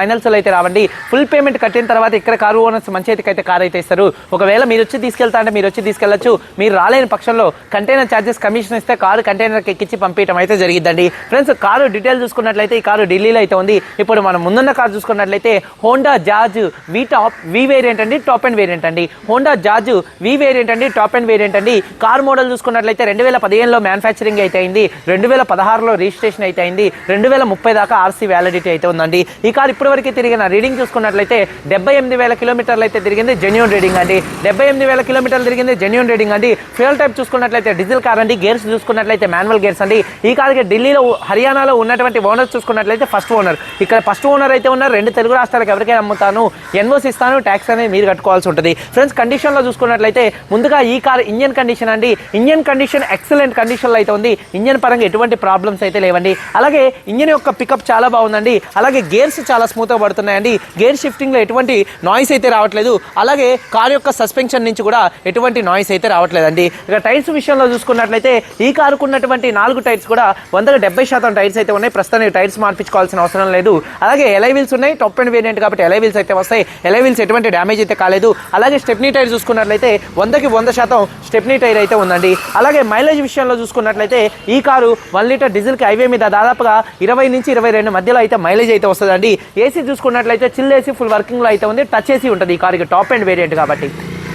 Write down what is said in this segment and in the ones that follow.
ఫైనల్స్లో అయితే రావండి. Full payment కట్టిన తర్వాత ఇక్కడ కారు ఓనర్స్ మంచి అయితే కార్ అయితే ఇస్తారు. ఒకవేళ మీరు వచ్చి తీసుకెళ్తా అంటే మీరు వచ్చి తీసుకెళ్ళొచ్చు మీరు రాలేని పక్షంలో కంటైనర్ ఛార్జెస్ కమిషన్ ఇస్తే కారు కంటైనర్కి ఎక్కించి పంపించడం అయితే జరిగిద్దండి. ఫ్రెండ్స్ కారు డీటెయిల్ చూసుకున్నట్లయితే ఈ కారు ఢిల్లీలో అయితే ఉంది. ఇప్పుడు మనం ముందున్న కారు చూసుకున్నట్లయితే Honda Jazz V top V variant అండి టాప్ అండ్ వేరియంట్ అండి. హోండా జాజ్ వి వేరియంట్ అండి టాప్ అండ్ వేరియంట్ అండి. కార్ మోడల్ చూసుకున్నట్లయితే రెండు వేల పదిహేనులో మ్యానుఫ్యాక్చరింగ్ అయితే అయింది. రెండు వేల పదహారులో రిజిస్ట్రేషన్ అయితే అయింది. రెండు వేల ముప్పై దాకా ఆర్సీ వ్యాలిడిటీ అయితే ఉందండి. ఈ కార్ ఇప్పటివరకు తిరిగిన రీడింగ్ చూసుకున్నట్లయితే డెబ్బై ఎనిమిది వేల కిలోమీటర్లు అయితే తిరిగింది జెన్యున్ రీడింగ్ అండి. డెబ్బై ఎనిమిది వేల కిలోమీటర్లు తిరిగింది జెన్యున్ రీడింగ్ అండి. ఫ్యూయల్ టైప్ చూసుకున్నట్లయితే డీజిల్ కార్ అండి. గేర్స్ చూసుకున్నట్లయితే మాన్యువల్ గేర్స్ అండి. ఈ కార్కి ఢిల్లీలో హర్యానాలో ఉన్నటువంటి ఓనర్స్ చూసుకున్నట్లయితే ఫస్ట్ ఓనర్ ఇక్కడ ఫస్ట్ ఓనర్ అయితే ఉన్నారు రెండు తెలుగు రాష్ట్రాలకు ఎవరికైనా అమ్ముతాను ఎన్ఓసి ఇస్తాను ట్యాక్స్ అనేది మీరు కట్టుకోవాల్సి ఉంటుంది. ఫ్రెండ్స్ కండిషన్లో చూసుకున్నట్లయితే ముందుగా ఈ కార్ ఇంజన్ కండిషన్ అండి. ఇంజన్ కండిషన్ ఎక్సలెంట్ కండిషన్లో అయితే ఉంది. ఇంజన్ పరంగా ఎటువంటి ప్రాబ్లమ్స్ అయితే లేవండి. అలాగే ఇంజన్ యొక్క పికప్ చాలా బాగుందండి. అలాగే గేర్స్ చాలా స్మూత్గా పడుతున్నాయండి గేర్ షిఫ్టింగ్లో ఎటువంటి నాయిస్ అయితే రావట్లేదు. అలాగే కార్ యొక్క సస్పెన్షన్ నుంచి కూడా ఎటువంటి నాయిస్ అయితే రావట్లేదండి. ఇక టైర్స్ విషయంలో చూసుకున్నట్లయితే ఈ కారుకు ఉన్నటువంటి నాలుగు టైర్స్ కూడా వందకు డెబ్బై శాతం టైర్స్ అయితే ఉన్నాయి. ప్రస్తుతానికి టైర్స్ మార్పించుకోవాల్సిన అవసరం లేదు. అలాగే ఎలైవిల్స్ ఉన్నాయి. టాప్ అండ్ వేరియంట్ కాబట్టి ఎలైవిల్స్ అయితే వస్తాయి. ఎలైవిల్స్ ఎటువంటి డ్యామేజ్ అయితే కాలేదు. అలాగే స్టెప్నీ టైర్ చూసుకున్నట్లయితే వందకి వంద శాతం స్టెప్నీ టైర్ అయితే ఉందండి. అలాగే మైలేజ్ విషయంలో చూసుకున్నట్లయితే ఈ కారు వన్ లీటర్ డీజిల్కి హైవే మీద దాదాపుగా ఇరవై నుంచి ఇరవై రెండు మధ్యలో అయితే మైలేజ్ అయితే వస్తుందండి. ఏసీ చూసుకున్నట్లయితే చిల్ ఏసీ ఫుల్ వర్కింగ్లో అయితే ఉంది. టచ్ ఏసీ ఉంటుంది ఈ కారుకి. టాప్ అండ్ వేరియంట్ కాబట్టి.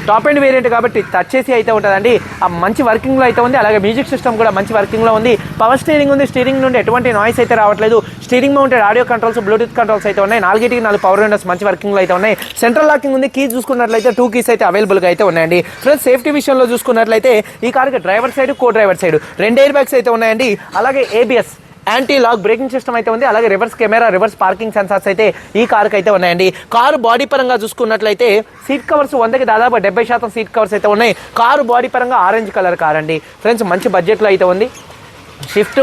టాప్ అండ్ వేరియంట్ కాబట్టి టచ్ చేసి అయితే ఉంటుందండి. ఆ మంచి వర్కింగ్లో అయితే ఉంది. అలాగే మ్యూజిక్ సిస్టమ్ కూడా మంచి వర్కింగ్లో ఉంది. పవర్ స్టీరింగ్ ఉంది. స్టీరింగ్ నుండి ఎటువంటి నాయిస్ అయితే రావట్లేదు. Steering mounted audio controls bluetooth controls అయితే ఉన్నాయి. నాలుగేటికి నాలుగు పవర్ విండోస్ మంచి వర్కింగ్లో అయితే ఉన్నాయి. సెంట్రల్ లాకింగ్ ఉంది. కీ చూసుకున్నట్లయితే టూ కీస్ అయితే అవైలబుల్గా అయితే ఉన్నాయండి. ఫ్రెండ్స్ సేఫ్టీ విషయంలో చూసుకున్నట్లయితే ఈ కార్కి driver side co driver side రెండు ఎయిర్ బ్యాగ్స్ అయితే ఉన్నాయండి. అలాగే ABS anti lock braking system అయితే ఉంది. అలాగే reverse camera reverse parking sensors అయితే ఈ కార్కి అయితే ఉన్నాయండి. కారు బాడీ పరంగా చూసుకున్నట్లయితే సీట్ కవర్స్ వందకి దాదాపు డెబ్బై శాతం సీట్ కవర్స్ అయితే ఉన్నాయి. కారు బాడీ పరంగా ఆరెంజ్ కలర్ కార్ అండి. ఫ్రెండ్స్ మంచి బడ్జెట్లో అయితే ఉంది. షిఫ్ట్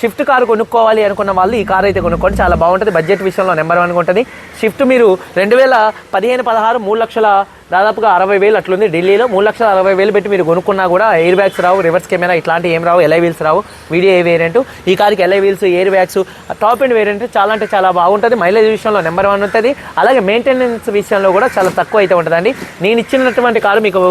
షిఫ్ట్ కారు కొనుక్కోవాలి అనుకున్న వాళ్ళు ఈ కార్ అయితే కొనుక్కోండి. చాలా బాగుంటుంది. బడ్జెట్ విషయంలో నెంబర్ వన్గా ఉంటుంది. షిఫ్ట్ మీరు రెండు వేల పదిహేను పదహారు మూడు లక్షల దాదాపుగా అరవై వేలు అట్లుంది. ఢిల్లీలో మూడు లక్షల అరవై వేలు పెట్టి మీరు కొనుక్కున్నా కూడా ఎయిర్ బ్యాగ్స్ రావు రివర్స్ కెమెరా ఇట్లాంటి ఏం రావు ఎలై వీల్స్ రావు. వీడియో ఏ వేరియంట్ ఈ కార్కి alloy wheels air bags top end variant చాలా అంటే చాలా బాగుంటుంది. మైలేజ్ విషయంలో నెంబర్ వన్ ఉంటుంది. అలాగే మెయింటెనెన్స్ విషయంలో కూడా చాలా తక్కువ అయితే ఉంటుందండి. నేను ఇచ్చినటువంటి కారు మీకు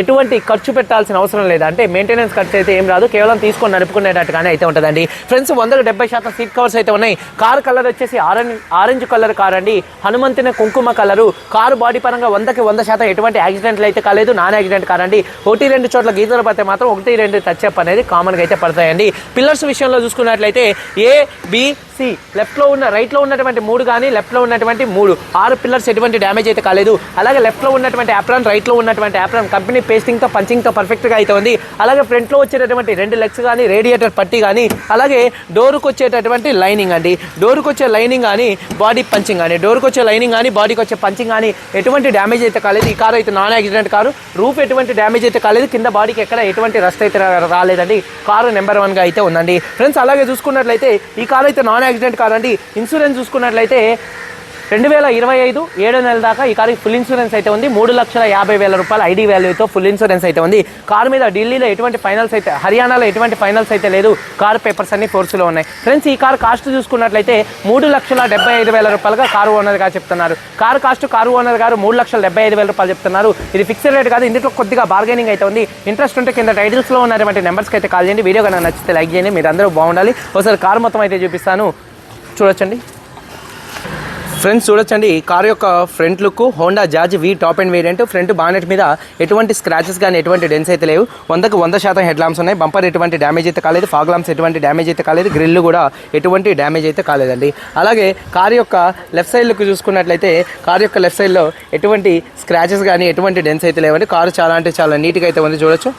ఎటువంటి ఖర్చు పెట్టాల్సిన అవసరం లేదు. అంటే మెయింటెనెన్స్ ఖర్చు అయితే ఏం రాదు. కేవలం తీసుకొని నడుపుకునేటట్టుగానే అయితే ఉంటుందండి. ఫ్రెండ్స్ వందకు డెబ్బై శాతం సీట్ కవర్స్ అయితే ఉన్నాయి. కార్ కలర్ వచ్చేసి ఆరెంజ్ ఆరెంజ్ కలర్ కార్ అండి. హనుమంతుని కుంకుమ కలరు కారు బాడీ పరంగా వందకి వంద శాతం ఎటువంటి యాక్సిడెంట్లు అయితే కాలేదు. నాన్ యాక్సిడెంట్ కార్ అండి. ఒకటి రెండు చోట్ల గీతలు పడితే మాత్రం ఒకటి రెండు టచ్ అప్ అనేది కామన్గా అయితే పడతాయండి. పిల్లర్స్ విషయంలో చూసుకున్నట్లయితే ఏ బి సి లెఫ్ట్లో ఉన్న రైట్లో ఉన్నటువంటి మూడు కానీ లెఫ్ట్లో ఉన్నటువంటి మూడు. ఆరు పిల్లర్స్ ఎటువంటి డ్యామేజ్ అయితే కాలేదు. అలాగే లెఫ్ట్లో ఉన్నటువంటి యాప్రాన్ రైట్లో ఉన్నటువంటి యాప్రాన్ కంపెనీ పేస్టింగ్తో పంచింగ్తో పర్ఫెక్ట్గా అయితే ఉంది. అలాగే ఫ్రంట్లో వచ్చేటటువంటి రెండు లెగ్స్ కానీ రేడియేటర్ పట్టి కానీ అలాగే డోర్కి వచ్చేటటువంటి లైనింగ్ అండి. డోర్కి వచ్చే లైనింగ్ కానీ బాడీ పంచింగ్ కానీ డోర్కి వచ్చే లైనింగ్ కానీ బాడీకి వచ్చే పంచింగ్ కానీ ఎటువంటి డ్యామేజ్ అయితే కాలేదు. ఈ కారు అయితే నాన్ యాక్సిడెంట్ కారు. రూఫ్ ఎటువంటి డ్యామేజ్ అయితే కాలేదు. కింద బాడీకి ఎక్కడ ఎటువంటి రస్ట్ అయితే రాలేదండి. కారు నెంబర్ వన్గా అయితే ఉందండి. ఫ్రెండ్స్ అలాగే చూసుకున్నట్లయితే ఈ కారు అయితే నాన్ యాక్సిడెంట్ కాదండి. ఇన్సూరెన్స్ చూసుకున్నట్లయితే రెండు వేల ఇరవై ఐదు ఏడో నెల దాకా ఈ కారుకి ఫుల్ ఇన్సూరెన్స్ అయితే ఉంది. మూడు లక్షల యాభై వేల రూపాయల ఐడి వాల్యూతో ఫుల్ ఇన్సూరెన్స్ అయితే ఉంది. కారు మీద ఢిల్లీలో ఎటువంటి ఫైనల్స్ అయితే హర్యానాలో ఎటువంటి ఫైనల్స్ అయితే లేదు. కారు పేపర్స్ అన్ని ఫోర్స్లో ఉన్నాయి. ఫ్రెండ్స్ ఈ కారు కాస్ట్ చూసుకున్నట్లయితే మూడు లక్షల డెబ్బై ఐదు వేల రూపాయలుగా కారు ఓనర్ గారు చెప్తున్నారు. కారు కాస్ట్ కారు ఓనర్ గారు మూడు లక్షల డెబ్బై ఐదు వేల రూపాయలు చెప్తున్నారు. ఇది ఫిక్స్డ్ రేట్ కాదు ఇందులో కొద్దిగా బార్గెనింగ్ అయితే ఉంది. ఇంట్రెస్ట్ ఉంటే కింద టైటిల్స్లో ఉన్నటువంటి నెంబర్స్కి అయితే కాల్ చేయండి. వీడియో కనుక నచ్చితే లైక్ చేయండి. మీరు అందరూ బాగుండాలి. ఒకసారి కారు మొత్తం అయితే చూపిస్తాను. చూడొచ్చండి. ఫ్రెండ్స్ చూడొచ్చండి. కార్ యొక్క front look Honda Jazz V top end variant. Front bonnet మీద ఎటువంటి స్క్రాచెస్ కానీ ఎటువంటి డెన్స్ అయితే లేవు. వందకు వంద శాతం హెడ్ లాంప్స్ ఉన్నాయి. బంపర్ ఎటువంటి డ్యామేజ్ అయితే కాలేదు. ఫాగ్ లాంప్స్ ఎటువంటి డ్యామేజ్ అయితే కాలేదు. గ్రిల్ కూడా ఎటువంటి డ్యామేజ్ అయితే కాలేదండి. అలాగే కార్ యొక్క లెఫ్ట్ సైడ్ లుక్ చూసుకున్నట్లయితే కార్ యొక్క లెఫ్ట్ సైడ్లో ఎటువంటి స్క్రాచెస్ కానీ ఎటువంటి డెన్స్ అయితే లేవండి. కారు చాలా అంటే చాలా నీట్గా అయితే ఉంది. చూడొచ్చు.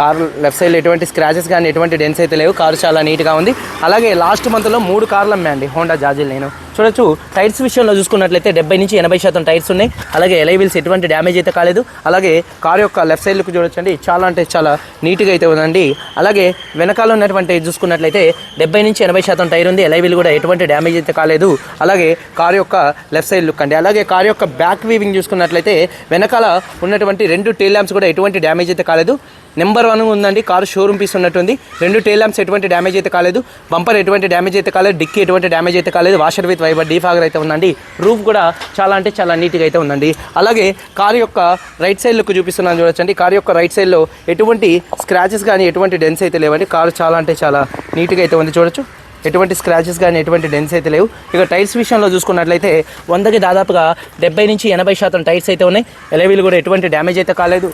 కారు లెఫ్ట్ సైడ్ ఎటువంటి స్క్రాచెస్ కానీ ఎటువంటి డెన్స్ అయితే లేవు. కారు చాలా నీట్గా ఉంది. అలాగే లాస్ట్ మంత్లో మూడు కార్లు అమ్మాయండి హోండా జాజిల్ నేను చూడొచ్చు టైర్స్ విషయంలో చూసుకున్నట్లయితే డెబ్బై నుంచి ఎనభై శాతం టైర్స్ ఉన్నాయి. అలాగే ఎలైవిల్స్ ఎటువంటి డ్యామేజ్ అయితే కాలేదు. అలాగే కారు యొక్క లెఫ్ట్ సైడ్ చూడొచ్చండి. చాలా అంటే చాలా నీట్గా అయితే ఉందండి. అలాగే వెనకాల ఉన్నటువంటి చూసుకున్నట్లయితే డెబ్బై నుంచి ఎనభై శాతం టైర్ ఉంది. ఎలైవిల్ కూడా ఎటువంటి డ్యామేజ్ అయితే కాలేదు. అలాగే కారు యొక్క లెఫ్ట్ సైడ్ లుక్ అండి. అలాగే కారు యొక్క బ్యాక్ వీవింగ్ చూసుకున్నట్లయితే వెనకాల ఉన్నటువంటి రెండు టేల్ ల్యాంప్స్ కూడా ఎటువంటి డ్యామేజ్ అయితే కాలేదు. నెంబర్ వన్ ఉందండి కారు షోరూమ్ పీస్ ఉన్నట్టుంది. రెండు టేల్ ల్యాంప్స్ ఎటువంటి డ్యామేజ్ అయితే కాలేదు. బంపర్ ఎటువంటి డ్యామేజ్ అయితే కాలేదు. డిక్కీ ఎటువంటి డ్యామేజ్ అయితే కాలేదు. వాషర్ విత్ వైబర్ డీఫాగర్ అయితే ఉందండి. రూఫ్ కూడా చాలా అంటే చాలా నీట్గా అయితే ఉందండి. అలాగే కారు యొక్క రైట్ సైడ్ లుక్ చూపిస్తున్నాను చూడొచ్చండి. కారు యొక్క రైట్ సైడ్లో ఎటువంటి స్క్రాచెస్ కానీ ఎటువంటి డెన్స్ అయితే లేవండి. కారు చాలా అంటే చాలా నీట్గా అయితే ఉంది. చూడొచ్చు. ఎటువంటి స్క్రాచెస్ కానీ ఎటువంటి డెన్స్ అయితే లేవు. ఇక టైర్స్ విషయంలో చూసుకున్నట్లయితే వందకి దాదాపుగా డెబ్బై నుంచి ఎనభై శాతం టైర్స్ అయితే ఉన్నాయి. ఎలవీలు కూడా ఎటువంటి డ్యామేజ్ అయితే కాలేదు.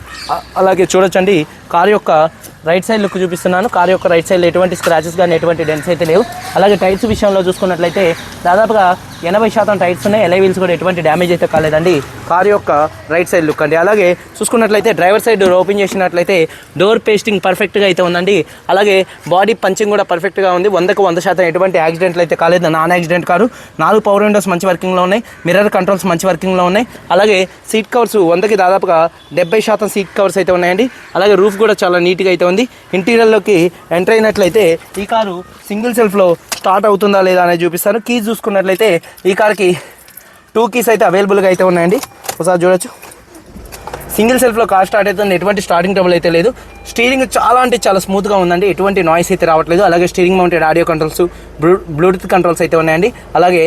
అలాగే చూడొచ్చండి కారు యొక్క రైట్ సైడ్ లుక్ చూపిస్తున్నాను. కారు యొక్క రైట్ సైడ్లో ఎటువంటి స్క్రాచెస్ కానీ ఎటువంటి డెన్స్ అయితే లేవు. అలాగే టైర్స్ విషయంలో చూసుకున్నట్లయితే దాదాపుగా ఎనభై శాతం టైర్స్ ఉన్నాయి. ఎలై వీల్స్ కూడా ఎటువంటి డ్యామేజ్ అయితే కాలేదండి. కారు యొక్క రైట్ సైడ్ లుక్ అండి. అలాగే చూసుకున్నట్లయితే డ్రైవర్ సైడ్ డోర్ ఓపెన్ చేసినట్లయితే డోర్ పేస్టింగ్ పర్ఫెక్ట్గా అయితే ఉందండి. అలాగే బాడీ పంచింగ్ కూడా పర్ఫెక్ట్గా ఉంది. వందకు వంద శాతం ఎటువంటి యాక్సిడెంట్లు అయితే కాలేదు. Non accident car. నాలుగు పవర్ విండోస్ మంచి వర్కింగ్లో ఉన్నాయి. మిర్రర్ కంట్రోల్స్ మంచి వర్కింగ్లో ఉన్నాయి. అలాగే సీట్ కవర్స్ వందకి దాదాపుగా డెబ్బై శాతం సీట్ కవర్స్ అయితే ఉన్నాయండి. అలాగే రూఫ్ కూడా చాలా నీట్గా అయితే ఉంది. ఇంటీరియర్లోకి ఎంటర్ అయినట్లయితే ఈ కారు సింగిల్ సెల్ఫ్లో స్టార్ట్ అవుతుందా లేదా అనేది చూపిస్తాను. కీస్ చూసుకున్నట్లయితే ఈ కార్కి టూ కీస్ అయితే అవైలబుల్గా అయితే ఉన్నాయండి. ఒకసారి చూడొచ్చు. సింగిల్ సెల్ఫ్లో కార్ స్టార్ట్ అవుతుంది. ఎటువంటి స్టార్టింగ్ ట్రబుల్ అయితే లేదు. స్టీరింగ్ చాలా అంటే చాలా స్మూత్గా ఉందండి. ఎటువంటి నాయిస్ అయితే రావట్లేదు. అలాగే steering mounted audio controls blue bluetooth controls అయితే ఉన్నాయండి. అలాగే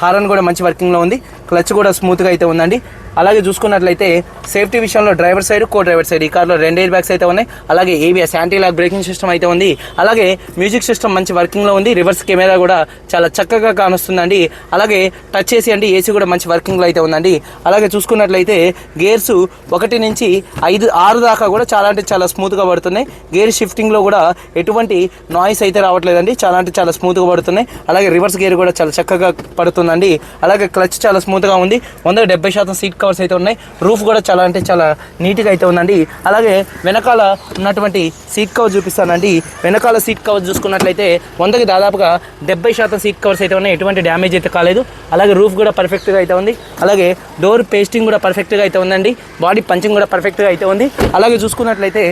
హారన్ కూడా మంచి వర్కింగ్లో ఉంది. క్లచ్ కూడా స్మూత్గా అయితే ఉందండి. అలాగే చూసుకున్నట్లయితే సేఫ్టీ విషయంలో driver side co driver side ఈ కార్లో రెండు ఎయిర్ బ్యాగ్స్ అయితే ఉన్నాయి. అలాగే ABS anti lock braking system అయితే ఉంది. అలాగే మ్యూజిక్ సిస్టమ్ మంచి వర్కింగ్లో ఉంది. రివర్స్ కెమెరా కూడా చాలా చక్కగా కానొస్తుందండి. అలాగే టచ్ చేసి అంటే ఏసీ కూడా మంచి వర్కింగ్లో అయితే ఉందండి. అలాగే చూసుకున్నట్లయితే గేర్స్ ఒకటి నుంచి ఐదు ఆరు దాకా కూడా చాలా అంటే చాలా స్మూత్గా పడుతున్నాయి. గేర్ షిఫ్టింగ్లో కూడా ఎటువంటి నాయిస్ అయితే రావట్లేదండి. చాలా అంటే చాలా స్మూత్గా పడుతున్నాయి. అలాగే రివర్స్ గేర్ కూడా చాలా చక్కగా పడుతుందండి. అలాగే క్లచ్ చాలా స్మూత్గా ఉంది. వంద డెబ్బై శాతం సీట్ కవర్స్ అయితే ఉన్నాయి. రూఫ్ కూడా చాలా అంటే చాలా నీట్గా అయితే ఉందండి. అలాగే వెనకాల ఉన్నటువంటి సీట్ కవర్ చూపిస్తానండి. వెనకాల సీట్ కవర్ చూసుకున్నట్లయితే వందకి దాదాపుగా డెబ్బై శాతం సీట్ కవర్స్ అయితే ఉన్నాయి. ఎటువంటి డ్యామేజ్ అయితే కాలేదు. అలాగే రూఫ్ కూడా పర్ఫెక్ట్గా అయితే ఉంది. అలాగే డోర్ పేస్టింగ్ కూడా పర్ఫెక్ట్గా అయితే ఉందండి. బాడీ పంచింగ్ కూడా పర్ఫెక్ట్గా అయితే ఉంది. అలాగే చూసుకున్నట్లయితే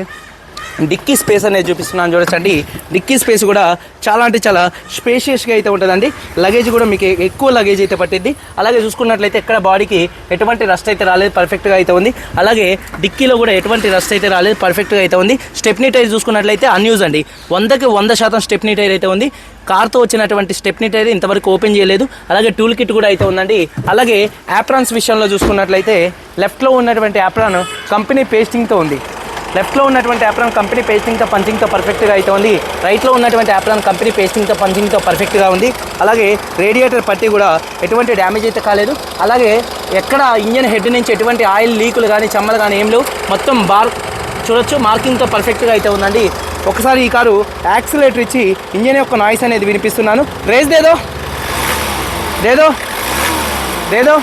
డిక్కీ స్పేస్ అనేది చూపిస్తున్నాను చూడొచ్చండి డిక్కీ స్పేస్ కూడా చాలా అంటే చాలా స్పేషియస్గా అయితే ఉంటుందండి. లగేజ్ కూడా మీకు ఎక్కువ లగేజ్ అయితే పట్టింది అలాగే చూసుకున్నట్లయితే ఎక్కడ బాడీకి ఎటువంటి రస్ట్ అయితే రాలేదు పర్ఫెక్ట్గా అయితే ఉంది. అలాగే డిక్కీలో కూడా ఎటువంటి రస్ట్ అయితే రాలేదు పర్ఫెక్ట్గా అయితే ఉంది. స్టెప్నీ టైర్ చూసుకున్నట్లయితే అన్యూజ్ అండి. వందకి వంద శాతం స్టెప్నీ టైర్ అయితే ఉంది. కార్తో వచ్చినటువంటి స్టెప్నీ టైర్ ఇంతవరకు ఓపెన్ చేయలేదు. అలాగే టూల్ కిట్ కూడా అయితే ఉందండి. అలాగే యాప్రాన్స్ విషయంలో చూసుకున్నట్లయితే లెఫ్ట్లో ఉన్నటువంటి యాప్రాన్ కంపెనీ పేస్టింగ్తో ఉంది. లెఫ్ట్లో ఉన్నటువంటి యాప్రాన్ కంపెనీ పేస్టింగ్తో పంచింగ్తో పర్ఫెక్ట్గా అయితే ఉంది. రైట్లో ఉన్నటువంటి యాప్రాన్ కంపెనీ పేస్టింగ్తో పంచింగ్తో పర్ఫెక్ట్గా ఉంది. అలాగే రేడియేటర్ పట్టి కూడా ఎటువంటి డ్యామేజ్ అయితే కాలేదు. అలాగే ఎక్కడ ఇంజన్ హెడ్ నుంచి ఎటువంటి ఆయిల్ లీకులు కానీ చెమ్మలు కానీ ఏం లేవు. మొత్తం బార్ చూడొచ్చు. మార్కింగ్తో పర్ఫెక్ట్గా అయితే ఉందండి. ఒకసారి ఈ కారు యాక్సిలేటర్ ఇచ్చి ఇంజన్ యొక్క నాయిస్ అనేది వినిపిస్తున్నాను. రేస్ దేదో? దేదో? దేదో?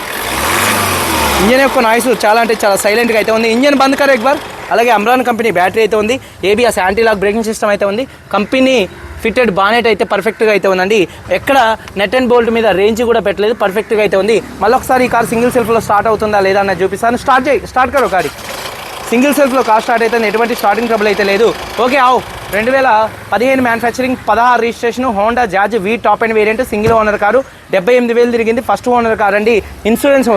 ఇంజన్ యొక్క నాయిస్ చాలా అంటే చాలా సైలెంట్గా అయితే ఉంది. ఇంజన్ బంద్ కారు ఎక్బార్. అలాగే అమ్రాన్ కంపెనీ బ్యాటరీ అయితే ఉంది. ABS anti lock braking system అయితే ఉంది. కంపెనీ ఫిట్టెడ్ బానెట్ అయితే పర్ఫెక్ట్గా అయితే ఉందండి. ఎక్కడ నెట్ అండ్ బోల్ట్ మీద రేంజ్ కూడా పెట్టలేదు పర్ఫెక్ట్గా అయితే ఉంది. మళ్ళీ ఒకసారి ఈ కార్ సింగిల్ సెల్ఫ్లో స్టార్ట్ అవుతుందా లేదా అన్నది చూపిస్తాను. స్టార్ట్ చేయి స్టార్ట్ కరో కాడి సింగిల్ సెల్ఫ్లో కార్ స్టార్ట్ అయితే ఎటువంటి స్టార్టింగ్ ట్రబుల్ అయితే లేదు. ఓకే ఆవు. రెండు వేల పదిహేను మ్యానుఫ్యాక్చరింగ్ పదహారు registration Honda George V top end variant single owner car. డెబ్బై ఎనిమిది వేలు తిరిగింది. ఫస్ట్ ఓనర్ కార్ అండి ఇన్సూరెన్స్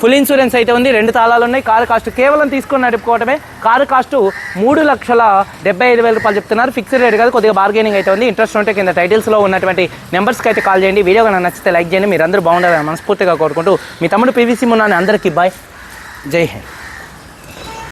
ఫుల్ ఇన్సూరెన్స్ అయితే ఉంది రెండు తాళాలు ఉన్నాయి. కారు కాస్ట్ కేవలం తీసుకొని నడుపుకోవటమే. కారు కాస్ట్ మూడు లక్షల డెబ్బై ఐదు వేల రూపాయలు చెప్తున్నారు. ఫిక్స్డ్ రేట్ కాదు కొద్దిగా బార్గెనింగ్ అయితే ఉంది. ఇంట్రెస్ట్ ఉంటే కింద టైటిల్స్లో ఉన్నటువంటి నెంబర్స్కి అయితే కాల్ చేయండి. వీడియో కనుక నచ్చితే లైక్ చేయండి. మీరు అందరూ బాగుండాలని మనస్ఫూర్తిగా కోరుకుంటూ మీ తమ్ముడు పీవీసీ మున్నాని అందరికీ బాయ్ జై హింద్.